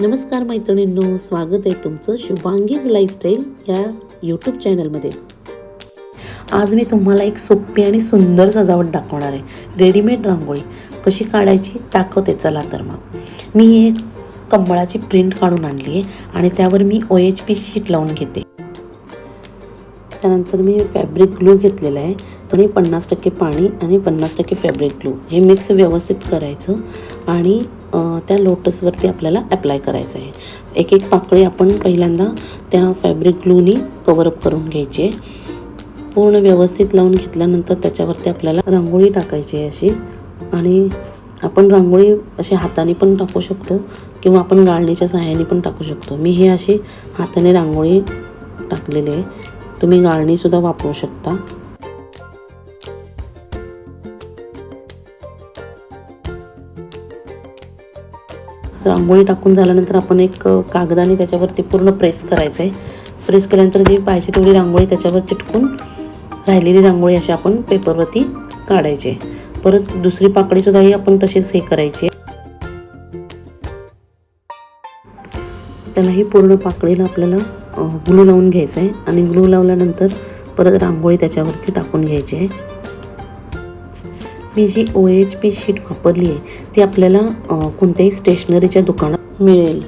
नमस्कार मैत्रिणींनो स्वागत आहे तुमचं शुभांगीज लाईफस्टाईल या यूट्यूब चॅनलमध्ये आज मी तुम्हाला एक सोपी आणि सुंदर सजावट दाखवणार आहे. रेडीमेड रांगोळी. कशी काढायची दाखवते चला तर मग. मी एक कमळाची प्रिंट काढून आणली आहे आणि त्यावर मी ओ एच पी शीट लावून घेते. त्यानंतर मी फॅब्रिक ग्लू घेतलेला आहे. तर पन्नास टक्के पाणी आणि पन्नास टक्के फॅब्रिक ग्लू हे मिक्स व्यवस्थित करायचं आणि त्या लोटसवरती आपल्याला अप्लाय करायचं आहे. एक एक पाकळी आपण पहिल्यांदा त्या फॅब्रिक ग्लूनी कवरअप करून घ्यायची आहे. पूर्ण व्यवस्थित लावून घेतल्यानंतर त्याच्यावरती आपल्याला रांगोळी टाकायची आहे अशी. आणि आपण रांगोळी अशी हाताने पण टाकू शकतो किंवा आपण गाळणीच्या सहाय्याने पण टाकू शकतो. मी हे अशी हाताने रांगोळी टाकलेली आहे. तुम्ही गाळणीसुद्धा वापरू शकता. रांगोळी टाकून झाल्यानंतर आपण एक कागदाने त्याच्यावरती पूर्ण प्रेस करायचं आहे प्रेस केल्यानंतर जी पाहिजे तेवढी रांगोळी त्याच्यावर चिटकून राहिलेली रांगोळी अशी आपण पेपरवरती काढायची आहे. परत दुसरी पाकळीसुद्धाही आपण तशीच हे करायची त्यालाही त्याला ही पूर्ण पाकळीला आपल्याला ग्लू लावून घ्यायचं आहे आणि ग्लू लावल्यानंतर परत रांगोळी त्याच्यावरती टाकून घ्यायची आहे. मी जी ओ एच पी शीट वापरली आहे ती आपल्याला कोणत्याही स्टेशनरीच्या दुकानात मिळेल.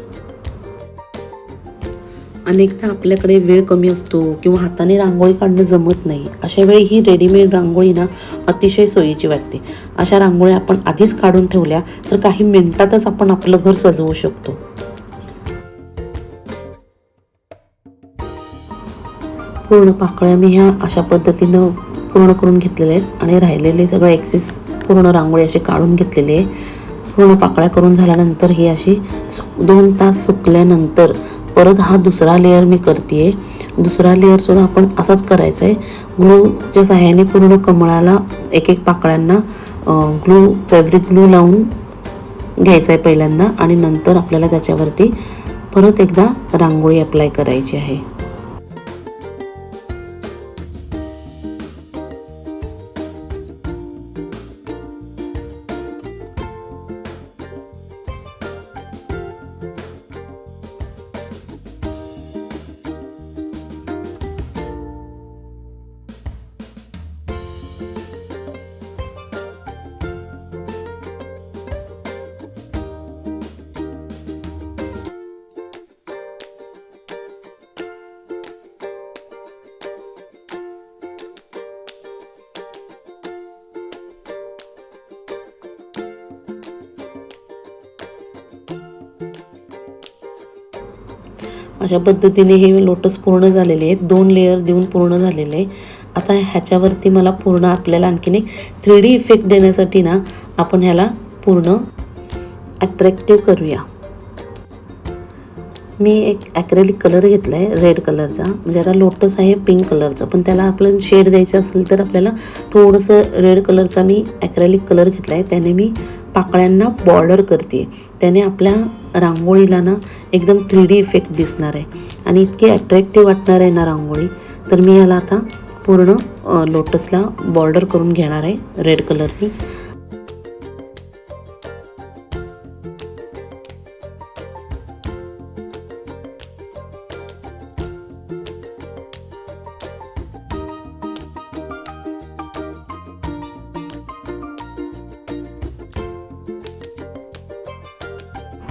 अनेकदा आपल्याकडे वेळ कमी असतो किंवा हाताने रांगोळी काढणं जमत नाही अशा वेळी ही रेडीमेड रांगोळी ना अतिशय सोयीची वाटते. अशा रांगोळ्या आपण आधीच काढून ठेवल्या तर काही मिनिटातच आपण आपलं घर सजवू शकतो. पूर्ण पाकळ्या मी ह्या अशा पद्धतीनं पूर्ण करून घेतलेले आहेत आणि राहिलेले सगळं एक्सेस पूर्ण रांगोळी अशी काढून घेतलेली आहे. पूर्ण पाकळ्या करून झाल्यानंतर ही अशी दोन तास सुकल्यानंतर परत हा दुसरा लेअर मी करते दुसरा लेअरसुद्धा आपण असाच करायचा आहे ग्लूच्या सहाय्याने पूर्ण कमळाला एक एक पाकळ्यांना ग्लू फॅब्रिक ग्लू लावून घ्यायचा आहे पहिल्यांदा आणि नंतर आपल्याला त्याच्यावरती परत एकदा रांगोळी अप्लाय करायची आहे. अशा पद्धतीने हे लोटस पूर्ण झालेले आहेत. दोन लेअर देऊन पूर्ण झालेले आहे. आता ह्याच्यावरती मला पूर्ण आपल्याला आणखीन एक थ्री डी इफेक्ट देण्यासाठी ना आपण ह्याला पूर्ण अट्रॅक्टिव्ह करूया. मी एक ॲक्रेलिक कलर घेतला आहे रेड कलरचा म्हणजे आता लोटस आहे पिंक कलरचा पण त्याला आपलं शेड द्यायचा असेल तर आपल्याला थोडंसं रेड कलरचा मी ॲक्रेलिक कलर घेतला आहे त्याने मी पाकळ्यांना बॉर्डर करते त्याने आपल्या रांगोळीला ना एकदम थ्री डी इफेक्ट दिसणार आहे. आणि इतकी अट्रॅक्टिव्ह वाटणार आहे ना रांगोळी. तर मी याला आता पूर्ण लोटसला बॉर्डर करून घेणार आहे रेड कलरनी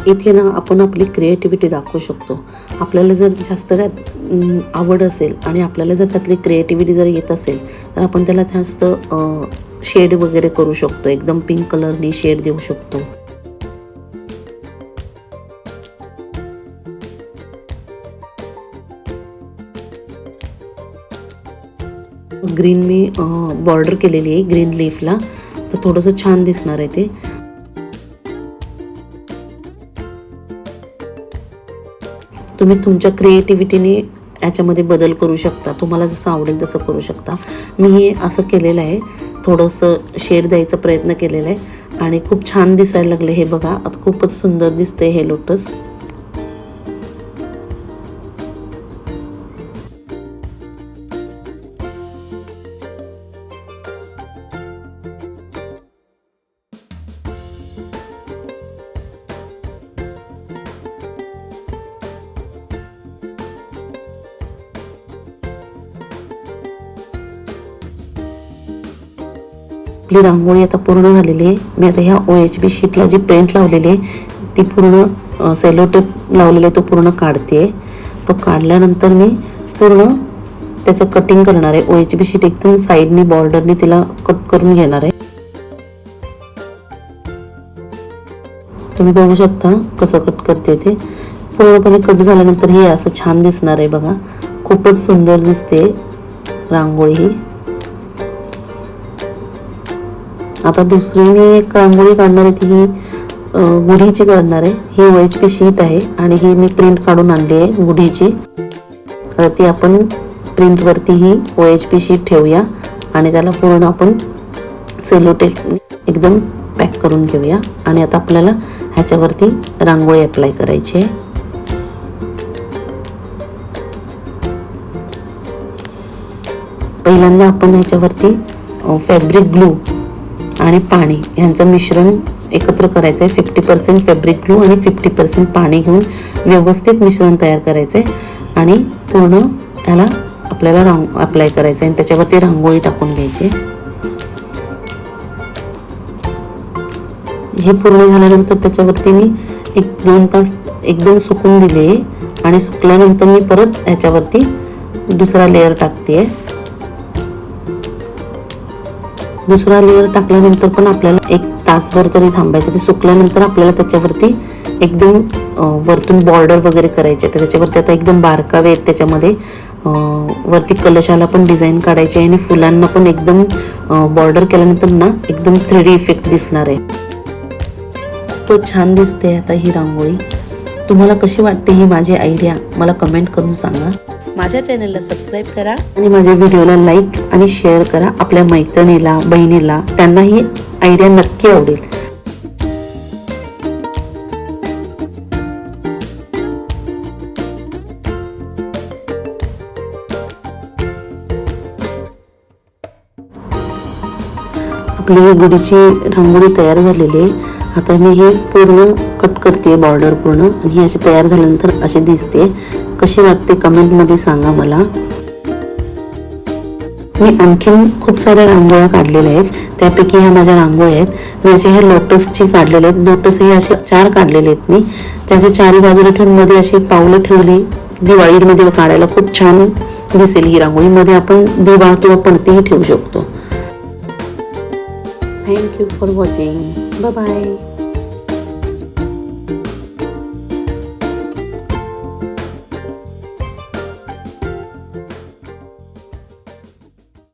इथे ना आपण आपली क्रिएटिव्हिटी दाखवू शकतो. आपल्याला जर जास्त त्यात आवड असेल आणि आपल्याला जर त्यातली क्रिएटिव्हिटी जर येत असेल तर आपण त्याला जास्त शेड वगैरे करू शकतो. एकदम पिंक कलरनी शेड देऊ शकतो. ग्रीन मी बॉर्डर केलेली आहे ग्रीन लीफला तर थोडंसं छान दिसणार आहे ते. तुम्ही तुमच्या क्रिएटिव्हिटीने याच्यामध्ये बदल करू शकता. तुम्हाला जसं आवडेल तसं करू शकता. मी हे असं केलेलं आहे. थोडंसं शेड द्यायचा प्रयत्न केलेला आहे. आणि खूप छान दिसायला लागले हे बघा. आता खूपच सुंदर दिसते हे लोटस आपली रांगोळी आता पूर्ण झालेली आहे. मी आता ह्या ओ एच बी शीटला जी पेंट लावलेली आहे ती पूर्ण सेलो टेप लावलेला आहे तो पूर्ण काढते तो काढल्यानंतर मी पूर्ण त्याचं कटिंग करणार आहे. ओ एच बी शीट एकदम साईडनी बॉर्डरने तिला कट करून घेणार आहे. तुम्ही बघू शकता कसं कट करते ते. पूर्णपणे कट झाल्यानंतर हे असं छान दिसणार आहे बघा. खूपच सुंदर दिसते रांगोळी ही. आता दुसरी मी एक रांगोळी काढणार आहे ती ही गुढीची काढणार आहे. ही ओ एच पी शीट आहे आणि ही मी प्रिंट काढून आणली आहे गुढीची. तर ती आपण प्रिंटवरती ही ओ एच पी शीट ठेवूया आणि त्याला पूर्ण आपण सेलोटेट एकदम पॅक करून घेऊया. आणि आता आपल्याला ह्याच्यावरती रांगोळी अप्लाय करायची आहे. पहिल्यांदा आपण ह्याच्यावरती फॅब्रिक ग्लू आणि पाणी. यांचं मिश्रण एकत्र करायचं आहे फिफ्टी पर्सेंट फॅब्रिक ग्लू आणि फिफ्टी पर्सेंट पाणी घेऊन व्यवस्थित मिश्रण तयार करायचं आहे आणि पूर्ण ह्याला आपल्याला रांग अप्लाय करायचं आहे आणि त्याच्यावरती रांगोळी टाकून घ्यायची. आहे. हे पूर्ण झाल्यानंतर त्याच्यावरती मी एक दोन तास एकदम सुकून दिले. आणि सुकल्यानंतर मी परत ह्याच्यावरती दुसरा लेअर टाकते आहे दुसरा लेअर टाकल्यानंतर पण आपल्याला एक तासभर तरी थांबायचं. ते सुकल्यानंतर आपल्याला त्याच्यावरती एकदम वरतून बॉर्डर वगैरे करायचे. तर त्याच्यावरती आता एकदम बारकावे आहेत त्याच्यामध्ये वरती कलशाला पण डिझाईन काढायची आहे आणि फुलांना पण एकदम बॉर्डर केल्यानंतर ना एकदम थ्री डी इफेक्ट दिसणार आहे. तो छान दिसते आता ही रांगोळी. तुम्हाला कशी वाटते ही माझी आयडिया मला कमेंट करून सांगा. माझ्या चॅनलला सबस्क्राईब करा आणि माझ्या व्हिडिओला लाईक आणि शेअर करा आपल्या मैत्रिणीला बहिणीला. त्यांना ही आयडिया नक्की आवडेल. आपली ही गुढीची रांगोळी तयार झालेली आहे. आता मी हे पूर्ण कट करते बॉर्डर पूर्ण. आणि ही अशी तयार झाल्यानंतर अशी दिसते. कशी वाटते कमेंटमध्ये सांगा मला. मी आणखीन खूप साऱ्या रांगोळ्या काढलेल्या आहेत. त्यापैकी ह्या माझ्या रांगोळ्या आहेत. मी अशा ह्या लोटसची काढलेल्या आहेत. लोटस हे असे चार काढलेले आहेत मी. त्याच्या चारी बाजूला ठेवून मध्ये अशी पावलं ठेवली. दिवाळीमध्ये काढायला खूप छान दिसेल ही रांगोळी. मध्ये आपण दिवा किंवा पणतीही ठेवू शकतो. Thank you for watching bye